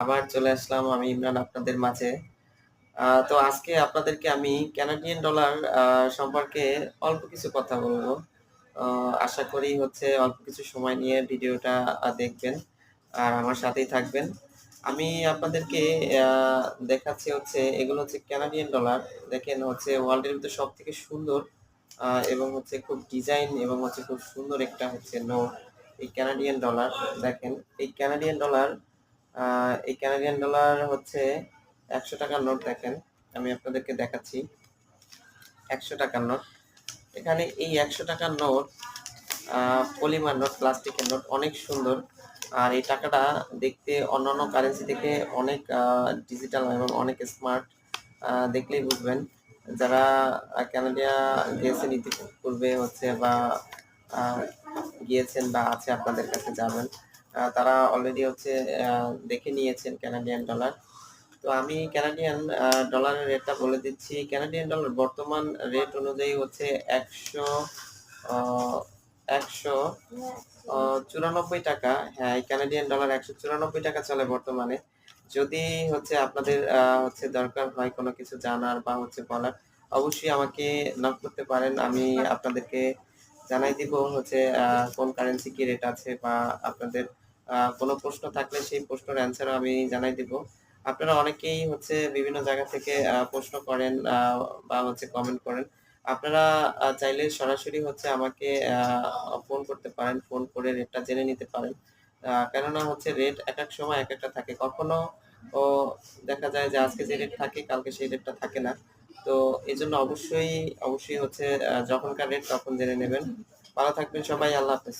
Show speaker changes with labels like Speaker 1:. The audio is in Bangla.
Speaker 1: আবার চলে আসলাম আমি ইমরান আপনাদের মাঝে। তো আজকে আপনাদেরকে আমি কানাডিয়ান ডলার সম্পর্কে অল্প কিছু কথা বলব। আশা করি হচ্ছে অল্প কিছু সময় নিয়ে ভিডিওটা দেখবেন। আর আমার সাথেই থাকবেন। আমি আপনাদেরকে দেখাচ্ছি হচ্ছে এগুলো হচ্ছে ক্যানাডিয়ান ডলার। দেখেন হচ্ছে ওয়ার্ল্ড এর সব থেকে সুন্দর এবং হচ্ছে খুব ডিজাইন এবং হচ্ছে খুব সুন্দর একটা হচ্ছে নোট। এই ক্যানাডিয়ান ডলার দেখেন, এই ক্যানাডিয়ান ডলার এই কানাডিয়ান ডলার হচ্ছে একশো টাকার নোট দেখেন। আমি আপনাদেরকে দেখাচ্ছি। একশো টাকার নোট। এখানে এই একশো টাকার নোট পলিমার নোট, প্লাস্টিকের নোট অনেক সুন্দর। আর এই টাকাটা দেখতে অন্যান্য কারেন্সি থেকে অনেক ডিজিটাল এবং অনেক স্মার্ট। দেখলেই বুঝবেন। যারা আ কানাডিয়া গিয়েছেন ইতিপূর্বে হচ্ছে বা গিয়েছেন বা আছে আপনাদের কাছে যাবেন। তারা অলরেডি হচ্ছে দেখে নিয়েছেন কানাডিয়ান ডলার। তো আমি ক্যানাডিয়ান ডলারের রেটটা বলে দিচ্ছি। কানাডিয়ান ডলার বর্তমান রেট অনুযায়ী হচ্ছে ১০০ অ ১০০ অ ৳৯৪ হ্যাঁ, এই কানাডিয়ান ডলার ৳১৯৪ চলে বর্তমানে। যদি হচ্ছে আপনাদের হচ্ছে দরকার হয় কোনো কিছু জানার বা হচ্ছে বলার, অবশ্যই আমাকে নক করতে পারেন। আমি আপনাদেরকে জানাই দিব হচ্ছে কোন কারেন্সি কি রেট আছে বা আপনাদের কোন প্রশ্ন থাকলে সেই প্রশ্নের অ্যান্সারও আমি জানাই দিব। আপনারা অনেকেই হচ্ছে বিভিন্ন জায়গা থেকে প্রশ্ন করেন বা হচ্ছে কমেন্ট করেন। আপনারা চাইলে সরাসরি হচ্ছে আমাকে ফোন করতে পারেন। ফোন করে রেটটা জেনে নিতে পারেন। কেননা হচ্ছে রেট এক এক সময় এক একটা থাকে। কখনো ও দেখা যায় যে আজকে যে রেট থাকে কালকে সেই রেটটা থাকে না। তো এই জন্য অবশ্যই, অবশ্যই হচ্ছে যখনকার রেট তখন জেনে নেবেন। ভালো থাকবেন সবাই। আল্লাহ হাফেজ।